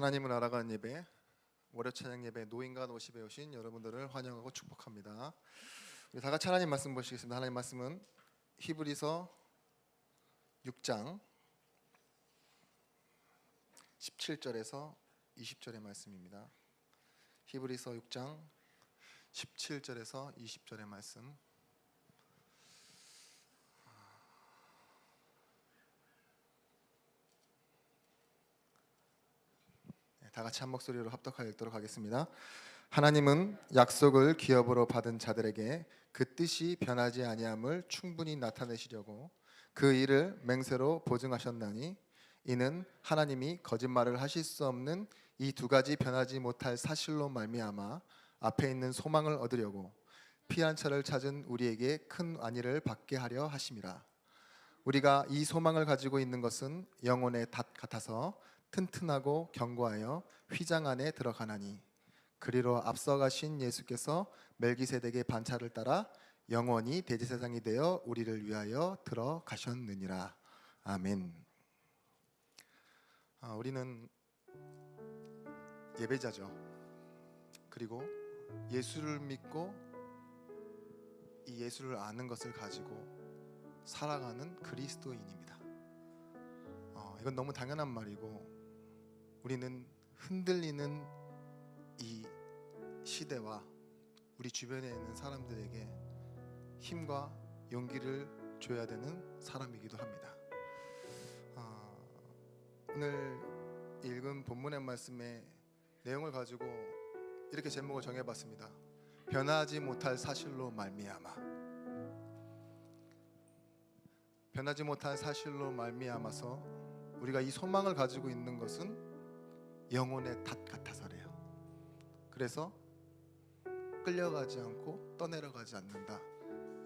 하나님을 알아가는 예배 월요 찬양 예배 노인과 노십에 오신 여러분들을 환영하고 축복합니다. 우리 다 같이 하나님 말씀 보시겠습니다. 하나님 말씀은 히브리서 6장 17절에서 20절의 말씀입니다. 히브리서 6장 17절에서 20절의 말씀. 다 같이 한 목소리로 합독하여 읽도록 하겠습니다. 하나님은 약속을 기업으로 받은 자들에게 그 뜻이 변하지 아니함을 충분히 나타내시려고 그 일을 맹세로 보증하셨나니 이는 하나님이 거짓말을 하실 수 없는 이 두 가지 변하지 못할 사실로 말미암아 앞에 있는 소망을 얻으려고 피난처를 찾은 우리에게 큰 안위를 받게 하려 하심이라. 우리가 이 소망을 가지고 있는 것은 영혼의 닷 같아서 튼튼하고 견고하여 휘장 안에 들어가나니 그리로 앞서가신 예수께서 멜기세덱의 반차를 따라 영원히 대제사장이 되어 우리를 위하여 들어가셨느니라 아멘. 아, 우리는 예배자죠. 그리고 예수를 믿고 이 예수를 아는 것을 가지고 살아가는 그리스도인입니다. 어, 이건 너무 당연한 말이고 우리는 흔들리는 이 시대와 우리 주변에 있는 사람들에게 힘과 용기를 줘야 되는 사람이기도 합니다. 아, 오늘 읽은 본문의 말씀의 내용을 가지고 이렇게 제목을 정해봤습니다. 변하지 못할 사실로 말미암아. 변하지 못할 사실로 말미암아서 우리가 이 소망을 가지고 있는 것은 영혼의 닷 같아서래요. 그래서 끌려가지 않고 떠내려가지 않는다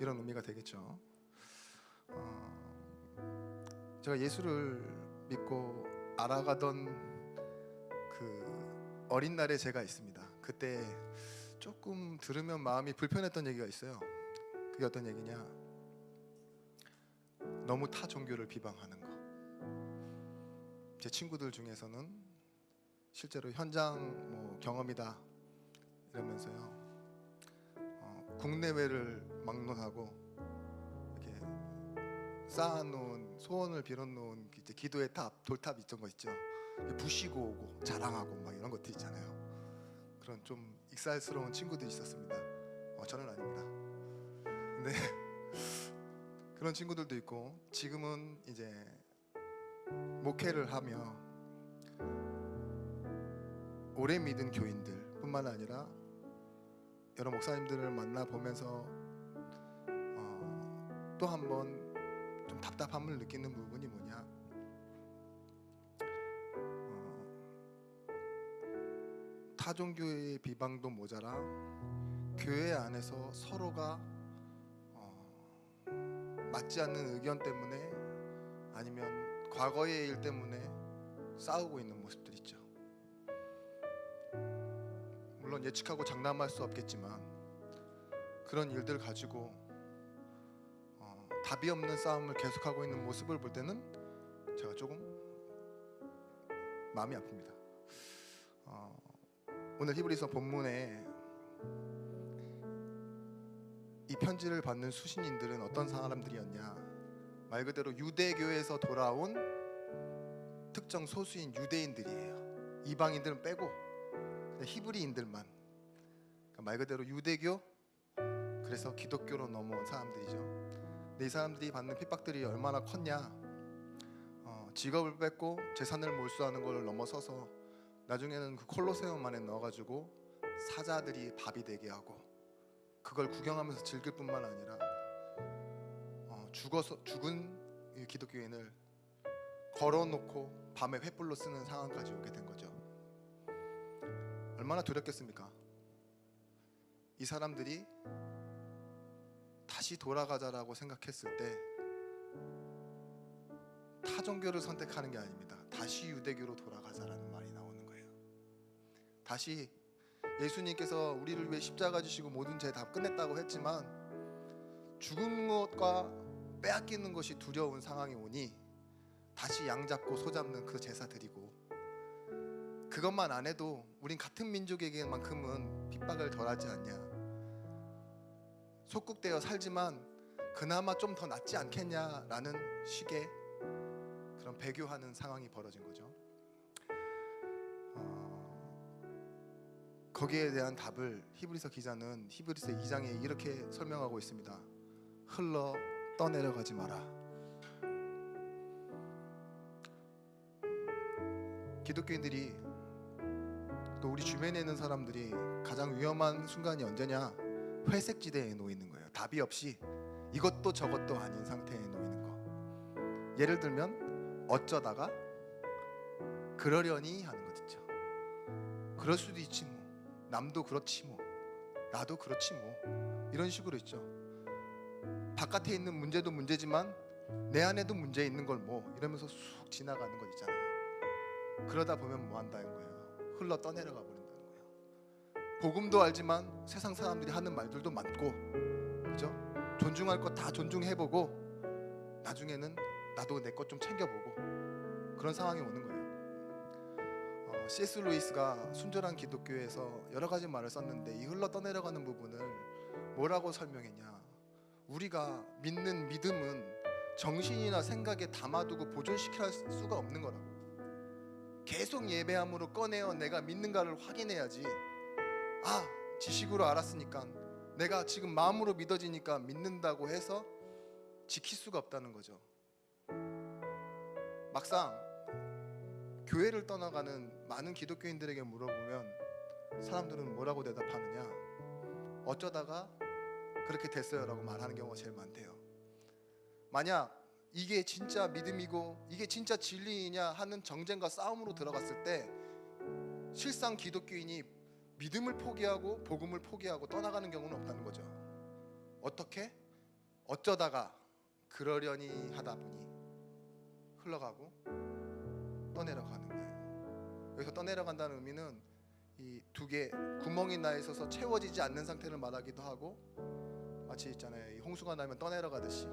이런 의미가 되겠죠. 어, 제가 예수를 믿고 알아가던 그 어린 날에 제가 있습니다. 그때 조금 들으면 마음이 불편했던 얘기가 있어요. 그게 어떤 얘기냐? 너무 타 종교를 비방하는 거. 제 친구들 중에서는 실제로 현장 뭐 경험이다 이러면서요. 어, 국내외를 막론하고 이렇게 쌓아놓은 소원을 빌어놓은 이제 기도의 탑, 돌탑 있던 거 있죠. 부시고 오고 자랑하고 막 이런 것들 있잖아요. 그런 좀 익살스러운 친구들이 있었습니다. 어, 저는 아닙니다. 근데 그런 친구들도 있고 지금은 이제 목회를 하며 오래 믿은 교인들뿐만 아니라 여러 목사님들을 만나 보면서 어, 또 한 번 좀 답답함을 느끼는 부분이 뭐냐? 어, 타종교의 비방도 모자라 교회 안에서 서로가 어, 맞지 않는 의견 때문에 아니면 과거의 일 때문에 싸우고 있는 모습들 있죠. 물론 예측하고 장담할 수 없겠지만 그런 일들 가지고 어, 답이 없는 싸움을 계속하고 있는 모습을 볼 때는 제가 조금 마음이 아픕니다. 어, 오늘 히브리서 본문에 이 편지를 받는 수신인들은 어떤 사람들이었냐? 말 그대로 유대교에서 돌아온 특정 소수인 유대인들이에요. 이방인들은 빼고 히브리인들만 그러니까 말 그대로 유대교 그래서 기독교로 넘어온 사람들이죠. 근데 이 사람들이 받는 핍박들이 얼마나 컸냐? 어, 직업을 뺏고 재산을 몰수하는 걸 넘어서서 나중에는 그 콜로세움 안에 넣어가지고 사자들이 밥이 되게 하고 그걸 구경하면서 즐길 뿐만 아니라 어, 죽어서 죽은 이 기독교인을 걸어놓고 밤에 횃불로 쓰는 상황까지 오게 된 거죠. 얼마나 두렵겠습니까? 이 사람들이 다시 돌아가자라고 생각했을 때 타종교를 선택하는 게 아닙니다. 다시 유대교로 돌아가자라는 말이 나오는 거예요. 다시 예수님께서 우리를 위해 십자가 지시고 모든 죄 다 끝냈다고 했지만 죽은 것과 빼앗기는 것이 두려운 상황이 오니 다시 양 잡고 소 잡는 그 제사 드리고 그것만 안 해도 우린 같은 민족에게만큼은 핍박을 덜하지 않냐. 속국되어 살지만 그나마 좀 더 낫지 않겠냐라는 식의 그런 배교하는 상황이 벌어진 거죠. 어, 거기에 대한 답을 히브리서 기자는 히브리서 2장에 이렇게 설명하고 있습니다. 흘러 떠내려가지 마라. 기독교인들이 또 우리 주변에 있는 사람들이 가장 위험한 순간이 언제냐? 회색 지대에 놓이는 거예요. 답이 없이 이것도 저것도 아닌 상태에 놓이는 거. 예를 들면 어쩌다가 그러려니 하는 거 듣죠. 그럴 수도 있지 뭐. 남도 그렇지 뭐. 나도 그렇지 뭐. 이런 식으로 있죠. 바깥에 있는 문제도 문제지만 내 안에도 문제 있는 걸 뭐 이러면서 쑥 지나가는 거 있잖아요. 그러다 보면 뭐 한다는 거예요. 흘러 떠내려가 버린다는 거예요. 복음도 알지만 세상 사람들이 하는 말들도 많고, 그죠? 존중할 것 다 존중해보고 나중에는 나도 내 것 좀 챙겨보고 그런 상황이 오는 거예요. 어, C.S. 루이스가 순전한 기독교에서 여러 가지 말을 썼는데 이 흘러 떠내려가는 부분을 뭐라고 설명했냐? 우리가 믿는 믿음은 정신이나 생각에 담아두고 보존시킬 수가 없는 거라고. 계속 예배함으로 꺼내어 내가 믿는가를 확인해야지. 아 지식으로 알았으니까 내가 지금 마음으로 믿어지니까 믿는다고 해서 지킬 수가 없다는 거죠. 막상 교회를 떠나가는 많은 기독교인들에게 물어보면 사람들은 뭐라고 대답하느냐? 어쩌다가 그렇게 됐어요라고 말하는 경우가 제일 많대요. 만약 이게 진짜 믿음이고 이게 진짜 진리이냐 하는 정쟁과 싸움으로 들어갔을 때 실상 기독교인이 믿음을 포기하고 복음을 포기하고 떠나가는 경우는 없다는 거죠. 어떻게? 어쩌다가 그러려니 하다 보니 흘러가고 떠내려가는 거예요. 여기서 떠내려간다는 의미는 이 두 개 구멍이 나 있어서 채워지지 않는 상태를 말하기도 하고 마치 있잖아요. 이 홍수가 나면 떠내려가듯이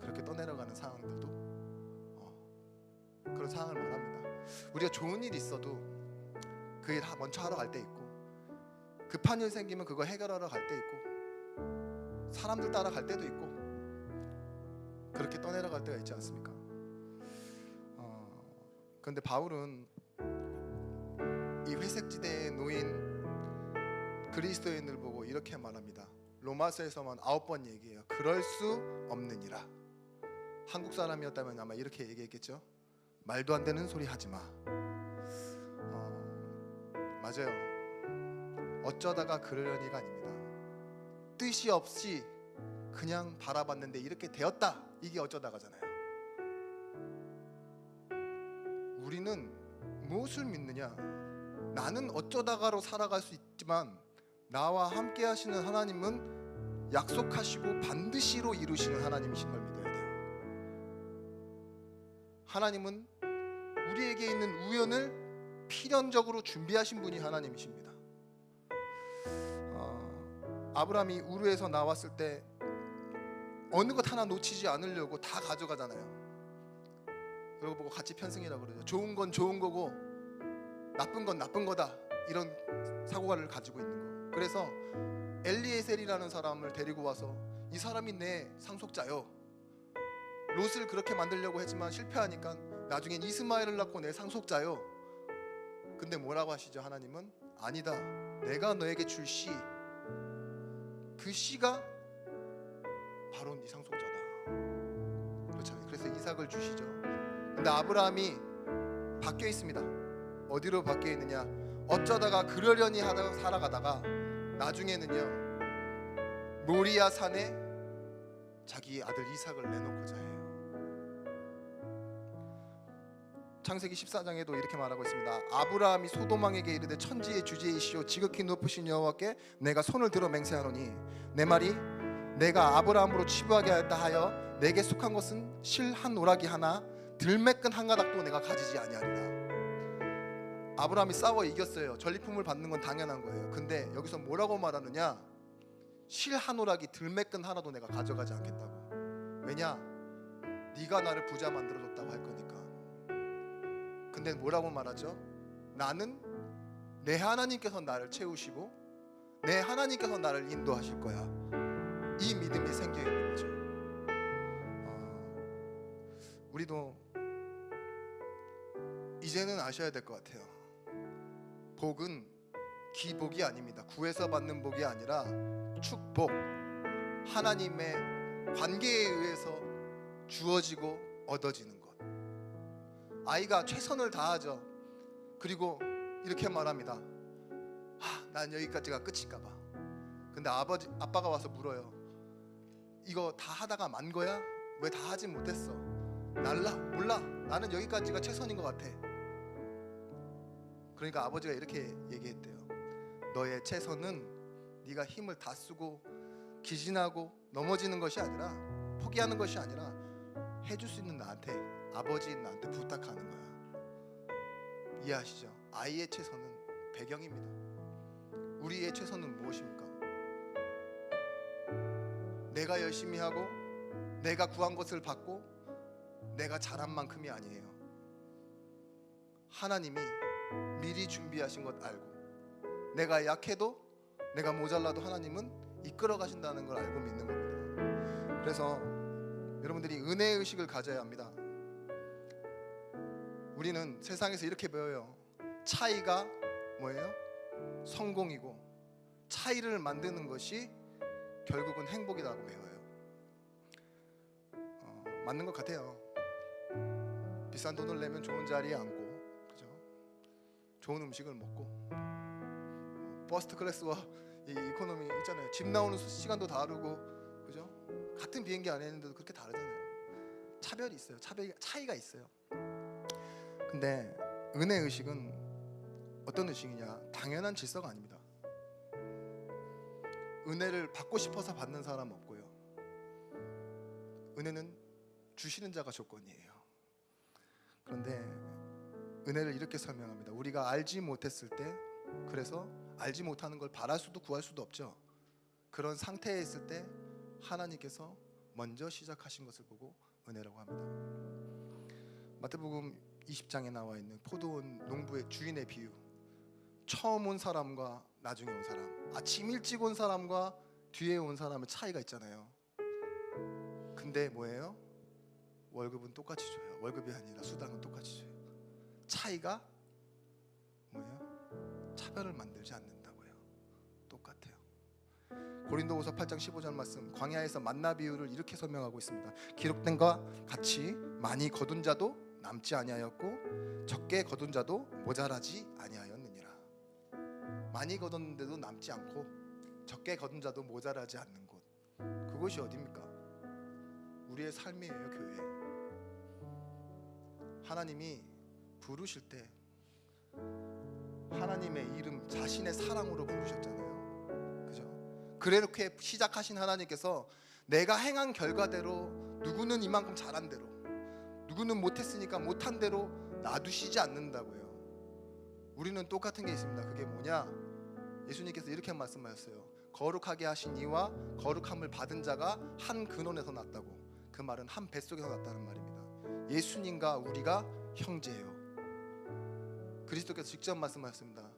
그렇게 떠내려가는 상황들도 어, 그런 상황을 말합니다. 우리가 좋은 일 있어도 그 일 먼저 하러 갈 때 있고 급한 일 생기면 그거 해결하러 갈 때 있고 사람들 따라 갈 때도 있고 그렇게 떠내려갈 때가 있지 않습니까? 어, 그런데 바울은 이 회색지대에 놓인 그리스도인을 보고 이렇게 말합니다. 로마서에서만 아홉 번 얘기해요. 그럴 수 없느니라. 한국 사람이었다면 아마 이렇게 얘기했겠죠. 말도 안 되는 소리 하지 마. 어, 맞아요. 어쩌다가 그러려니가 아닙니다. 뜻이 없이 그냥 바라봤는데 이렇게 되었다. 이게 어쩌다가잖아요. 우리는 무엇을 믿느냐? 나는 어쩌다가로 살아갈 수 있지만 나와 함께 하시는 하나님은 약속하시고 반드시로 이루시는 하나님이신 걸. 하나님은 우리에게 있는 우연을 필연적으로 준비하신 분이 하나님이십니다. 어, 아브라함이 우르에서 나왔을 때 어느 것 하나 놓치지 않으려고 다 가져가잖아요. 그러고 보고 같이 편승이라고 그러죠. 좋은 건 좋은 거고 나쁜 건 나쁜 거다. 이런 사고관을 가지고 있는 거. 그래서 엘리에셀이라는 사람을 데리고 와서 이 사람이 내 상속자요. 롯을 그렇게 만들려고 했지만 실패하니까 나중엔 이스마엘을 낳고 내 상속자요. 근데 뭐라고 하시죠? 하나님은 아니다. 내가 너에게 줄 씨. 그 씨가 바로 네 상속자다. 그렇잖아요. 그래서 이삭을 주시죠. 근데 아브라함이 바뀌어 있습니다. 어디로 바뀌어 있느냐? 어쩌다가 그러려니 하다가 살아가다가 나중에는요 모리아 산에 자기 아들 이삭을 내놓고자 해요. 창세기 14장에도 이렇게 말하고 있습니다. 아브라함이 소도망에게 이르되 천지의 주제이시오 지극히 높으신 여호와께 내가 손을 들어 맹세하노니 내 말이 내가 아브라함으로 치부하게 하였다 하여 내게 속한 것은 실 한 오락이 하나 들매끈 한 가닥도 내가 가지지 아니하리라. 아브라함이 싸워 이겼어요. 전리품을 받는 건 당연한 거예요. 근데 여기서 뭐라고 말하느냐? 실 한 오락이 들매끈 하나도 내가 가져가지 않겠다고. 왜냐? 네가 나를 부자 만들어 줬다고 할 거니까. 근데 뭐라고 말하죠? 나는 내 하나님께서 나를 채우시고 내 하나님께서 나를 인도하실 거야. 이 믿음이 생겨 있는 거죠. 어, 우리도 이제는 아셔야 될 것 같아요. 복은 기복이 아닙니다. 구해서 받는 복이 아니라 축복. 하나님의 관계에 의해서 주어지고 얻어지는 것. 아이가 최선을 다하죠. 그리고 이렇게 말합니다. 아, 난 여기까지가 끝인가 봐. 근데 아버지 아빠가 와서 물어요. 이거 다 하다가 만 거야? 왜 다 하진 못했어? 날라 몰라. 나는 여기까지가 최선인 것 같아. 그러니까 아버지가 이렇게 얘기했대요. 너의 최선은 네가 힘을 다 쓰고 기진하고 넘어지는 것이 아니라 포기하는 것이 아니라 해줄 수 있는 나한테 아버지인 나한테 부탁하는 거야. 이해하시죠? 아이의 최선은 배경입니다. 우리의 최선은 무엇입니까? 내가 열심히 하고 내가 구한 것을 받고 내가 잘한 만큼이 아니에요. 하나님이 미리 준비하신 것 알고 내가 약해도 내가 모자라도 하나님은 이끌어 가신다는 걸 알고 믿는 겁니다. 그래서 여러분들이 은혜 의식을 가져야 합니다. 우리는 세상에서 이렇게 배워요. 차이가 뭐예요? 성공이고 차이를 만드는 것이 결국은 행복이라고 배워요. 어, 맞는 것 같아요. 비싼 돈을 내면 좋은 자리에 앉고, 그죠? 좋은 음식을 먹고, 어, 퍼스트 클래스와 이 이코노미 있잖아요. 집 나오는 수- 시간도 다르고, 그죠? 같은 비행기 안에 있는데도 그렇게 다르잖아요. 차별이 있어요. 차별 차이가 있어요. 근데 은혜 의식은 어떤 의식이냐? 당연한 질서가 아닙니다. 은혜를 받고 싶어서 받는 사람 없고요. 은혜는 주시는 자가 조건이에요. 그런데 은혜를 이렇게 설명합니다. 우리가 알지 못했을 때 그래서 알지 못하는 걸 바랄 수도 구할 수도 없죠. 그런 상태에 있을 때 하나님께서 먼저 시작하신 것을 보고 은혜라고 합니다. 마태복음 20장에 나와 있는 포도원 농부의 주인의 비유. 처음 온 사람과 나중에 온 사람, 아침 일찍 온 사람과 뒤에 온 사람의 차이가 있잖아요. 근데 뭐예요? 월급은 똑같이 줘요. 월급이 아니라 수당은 똑같이 줘요. 차이가 뭐예요? 차별을 만들지 않는다고요. 똑같아요. 고린도후서 8장 15절 말씀 광야에서 만나 비유를 이렇게 설명하고 있습니다. 기록된 것과 같이 많이 거둔 자도 남지 아니하였고 적게 거둔 자도 모자라지 아니하였느니라. 많이 거뒀는데도 남지 않고 적게 거둔 자도 모자라지 않는 곳. 그곳이 어디입니까? 우리의 삶이에요, 교회. 하나님이 부르실 때 하나님의 이름 자신의 사랑으로 부르셨잖아요. 그죠? 그렇게 시작하신 하나님께서 내가 행한 결과대로 누구는 이만큼 잘한 대로 누구는 못했으니까 못한 대로 놔두시지 않는다고요. 우리는 똑같은 게 있습니다. 그게 뭐냐? 예수님께서 이렇게 말씀하셨어요. 거룩하게 하신 이와 거룩함을 받은 자가 한 근원에서 났다고. 그 말은 한 뱃속에서 났다는 말입니다. 예수님과 우리가 형제예요. 그리스도께서 직접 말씀하셨습니다.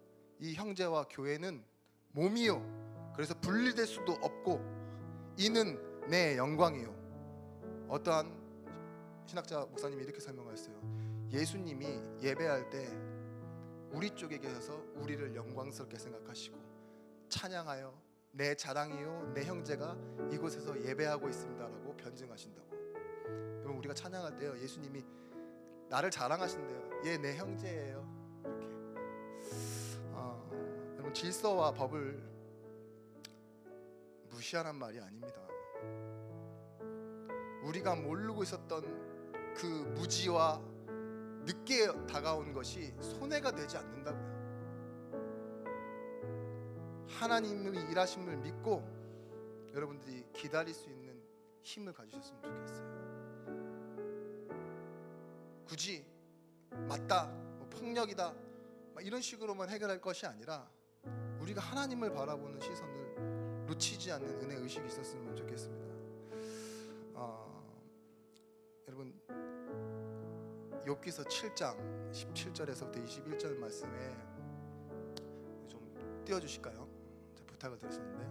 이 형제와 교회는 몸이요. 그래서 분리될 수도 없고 이는 내 영광이요. 어떠한 신학자 목사님이 이렇게 설명하셨어요. 예수님이 예배할 때 우리 쪽에 계셔서 우리를 영광스럽게 생각하시고 찬양하여 내 자랑이요 내 형제가 이곳에서 예배하고 있습니다라고 변증하신다고. 여러분 우리가 찬양할 때요 예수님이 나를 자랑하신대요. 얘 내 형제예요. 이렇게. 아, 여러분 질서와 법을 무시하는 말이 아닙니다. 우리가 모르고 있었던 그 무지와 늦게 다가온 것이 손해가 되지 않는다고요. 하나님의 일하심을 믿고 여러분들이 기다릴 수 있는 힘을 가지셨으면 좋겠어요. 굳이 맞다, 뭐 폭력이다, 막 이런 식으로만 해결할 것이 아니라 우리가 하나님을 바라보는 시선을 놓치지 않는 은혜 의식이 있었으면 좋겠습니다. 어, 여러분 욥기서 7장 17절에서부터 21절 말씀에 좀 띄워 주실까요? 부탁을 드렸었는데.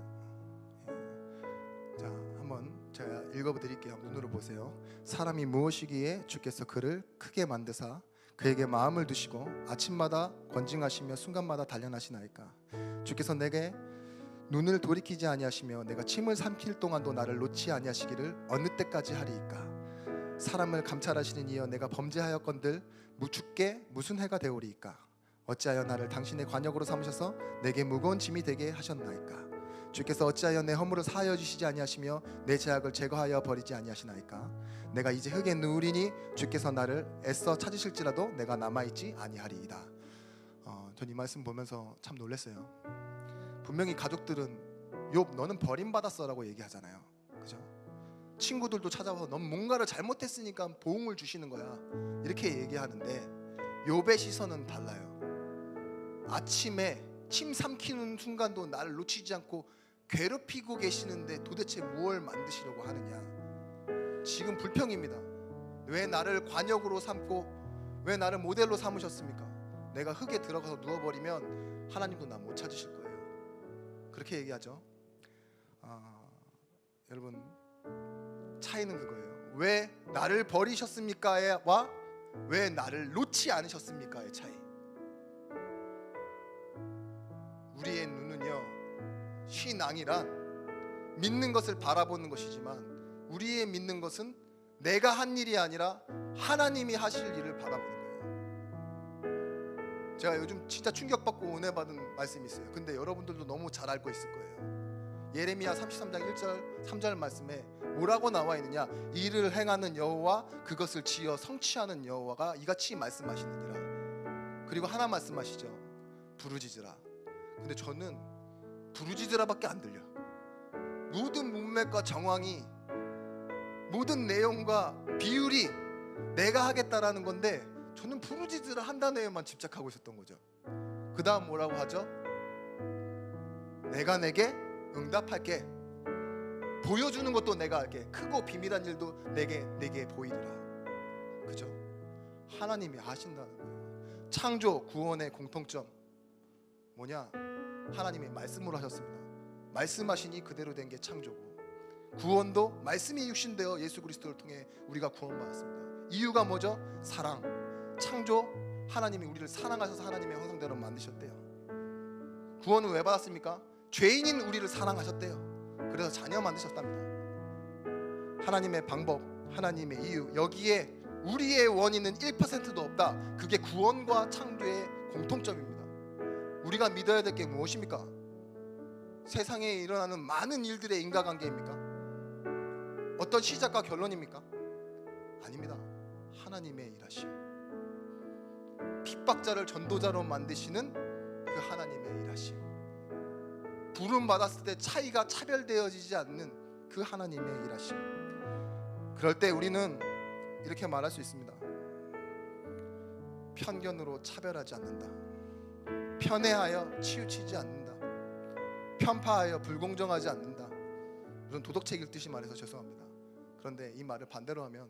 예. 자, 한번 제가 읽어 드릴게요. 눈으로 보세요. 사람이 무엇이기에 주께서 그를 크게 만드사 그에게 마음을 두시고 아침마다 권징하시며 순간마다 단련하시나이까 주께서 내게 눈을 돌이키지 아니하시며 내가 침을 삼킬 동안도 나를 놓지 아니하시기를 어느 때까지 하리이까 사람을 감찰하시는 이여 내가 범죄하였건들 무축게 무슨 해가 되오리이까? 어찌하여 나를 당신의 관역으로 삼으셔서 내게 무거운 짐이 되게 하셨나이까? 주께서 어찌하여 내 허물을 사하여 주시지 아니하시며 내 죄악을 제거하여 버리지 아니하시나이까? 내가 이제 흙에 누우리니 주께서 나를 애써 찾으실지라도 내가 남아있지 아니하리이다. 어, 전 이 말씀 보면서 참 놀랐어요. 분명히 가족들은 욥 너는 버림받았어라고 얘기하잖아요? 친구들도 찾아와서 넌 뭔가를 잘못했으니까 보응을 주시는 거야. 이렇게 얘기하는데 욥의 시선은 달라요. 아침에 침 삼키는 순간도 나를 놓치지 않고 괴롭히고 계시는데 도대체 무엇을 만드시려고 하느냐? 지금 불평입니다. 왜 나를 관역으로 삼고 왜 나를 모델로 삼으셨습니까? 내가 흙에 들어가서 누워버리면 하나님도 나 못 찾으실 거예요. 그렇게 얘기하죠. 아, 여러분 차이는 그거예요 왜 나를 버리셨습니까와 왜 나를 놓지 않으셨습니까의 차이 우리의 눈은요 신앙이란 믿는 것을 바라보는 것이지만 우리의 믿는 것은 내가 한 일이 아니라 하나님이 하실 일을 바라보는 거예요. 제가 요즘 진짜 충격받고 은혜 받은 말씀이 있어요. 근데 여러분들도 너무 잘 알고 있을 거예요. 예레미야 33장 1절 3절 말씀에 뭐라고 나와 있느냐? 이를 행하는 여호와 그것을 지어 성취하는 여호와가 이같이 말씀하시느니라. 그리고 하나 말씀하시죠. 부르짖으라. 근데 저는 부르짖으라밖에 안 들려. 모든 문맥과 정황이 모든 내용과 비율이 내가 하겠다라는 건데 저는 부르짖으라 한다네에만 집착하고 있었던 거죠. 그 다음 뭐라고 하죠? 내가 내게 응답할게. 보여주는 것도 내가 할게. 크고 비밀한 일도 내게 내게 보이리라. 그죠? 하나님이 하신다는 거예요. 창조 구원의 공통점 뭐냐? 하나님이 말씀으로 하셨습니다. 말씀하시니 그대로 된 게 창조고 구원도 말씀이 육신되어 예수 그리스도를 통해 우리가 구원받았습니다. 이유가 뭐죠? 사랑. 창조 하나님이 우리를 사랑하셔서 하나님의 형상대로 만드셨대요. 구원은 왜 받았습니까? 죄인인 우리를 사랑하셨대요. 그래서 자녀 만드셨답니다. 하나님의 방법, 하나님의 이유 여기에 우리의 원인은 1%도 없다. 그게 구원과 창조의 공통점입니다. 우리가 믿어야 될 게 무엇입니까? 세상에 일어나는 많은 일들의 인과관계입니까? 어떤 시작과 결론입니까? 아닙니다. 하나님의 일하심. 핍박자를 전도자로 만드시는 그 하나님의 일하심. 부름 받았을 때 차이가 차별되어지지 않는 그 하나님의 일하심. 그럴 때 우리는 이렇게 말할 수 있습니다. 편견으로 차별하지 않는다. 편애하여 치우치지 않는다. 편파하여 불공정하지 않는다. 이런 도덕책 읽듯이 말해서 죄송합니다. 그런데 이 말을 반대로 하면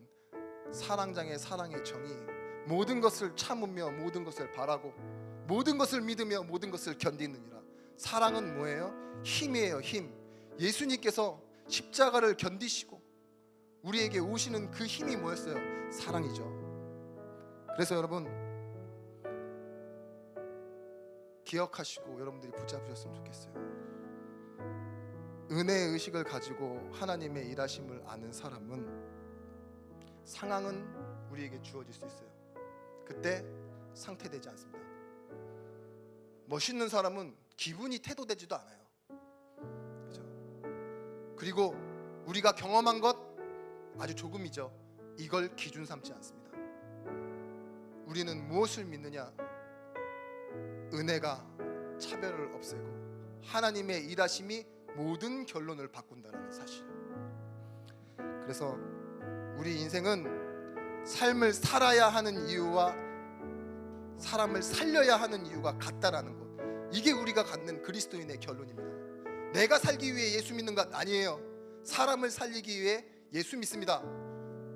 사랑장의 사랑의 정이 모든 것을 참으며 모든 것을 바라고 모든 것을 믿으며 모든 것을 견디느니라. 사랑은 뭐예요? 힘이에요, 힘. 예수님께서 십자가를 견디시고 우리에게 오시는 그 힘이 뭐였어요? 사랑이죠. 그래서 여러분 기억하시고 여러분들이 붙잡으셨으면 좋겠어요. 은혜의 의식을 가지고 하나님의 일하심을 아는 사람은 상황은 우리에게 주어질 수 있어요. 그때 상태되지 않습니다. 멋있는 사람은 기분이 태도되지도 않아요. 그죠? 그리고 우리가 경험한 것 아주 조금이죠. 이걸 기준 삼지 않습니다. 우리는 무엇을 믿느냐? 은혜가 차별을 없애고 하나님의 일하심이 모든 결론을 바꾼다는 사실. 그래서 우리 인생은 삶을 살아야 하는 이유와 사람을 살려야 하는 이유가 같다라는 것. 이게 우리가 갖는 그리스도인의 결론입니다. 내가 살기 위해 예수 믿는 것 아니에요. 사람을 살리기 위해 예수 믿습니다.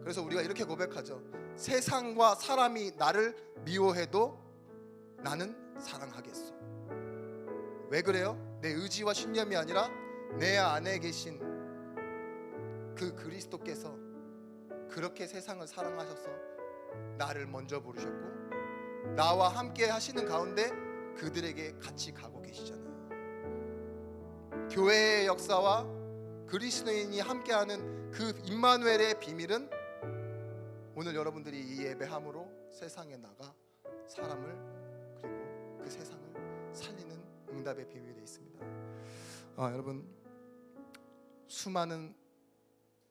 그래서 우리가 이렇게 고백하죠. 세상과 사람이 나를 미워해도 나는 사랑하겠소. 왜 그래요? 내 의지와 신념이 아니라 내 안에 계신 그 그리스도께서 그렇게 세상을 사랑하셔서 나를 먼저 부르셨고 나와 함께 하시는 가운데 그들에게 같이 가고 계시잖아요. 교회의 역사와 그리스도인이 함께하는 그 임마누엘의 비밀은 오늘 여러분들이 이 예배함으로 세상에 나가 사람을 그리고 그 세상을 살리는 응답의 비밀이 있습니다. 아, 여러분 수많은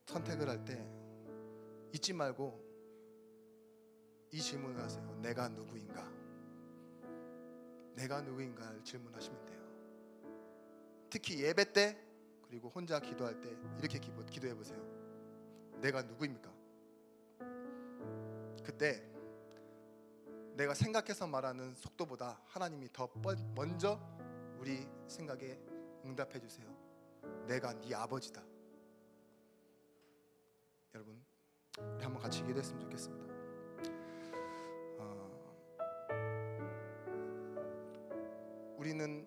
선택을 할 때 잊지 말고 이 질문을 하세요. 내가 누구인가? 내가 누구인가를 질문하시면 돼요. 특히 예배 때 그리고 혼자 기도할 때 이렇게 기도, 기도해 보세요. 내가 누구입니까? 그때 내가 생각해서 말하는 속도보다 하나님이 더 뻔- 먼저 우리 생각에 응답해 주세요. 내가 네 아버지다. 여러분, 우리 한번 같이 기도했으면 좋겠습니다. 우리는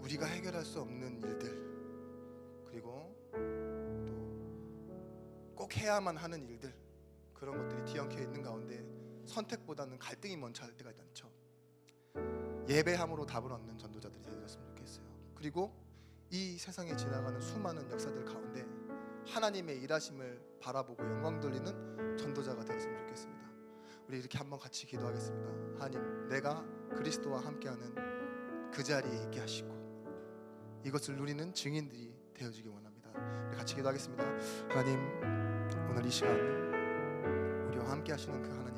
우리가 해결할 수 없는 일들 그리고 또 꼭 해야만 하는 일들 그런 것들이 뒤엉켜 있는 가운데 선택보다는 갈등이 먼저 할 때가 많죠. 예배함으로 답을 얻는 전도자들이 되었으면 좋겠어요. 그리고 이 세상에 지나가는 수많은 역사들 가운데 하나님의 일하심을 바라보고 영광 돌리는 전도자가 되었으면 좋겠습니다. 우리 이렇게 한번 같이 기도하겠습니다. 하나님, 내가 그리스도와 함께하는 그 자리에 있게 하시고 이것을 누리는 증인들이 되어지기 원합니다. 같이 기도하겠습니다. 하나님, 오늘 이 시간 우리와 함께하시는 그 하나님의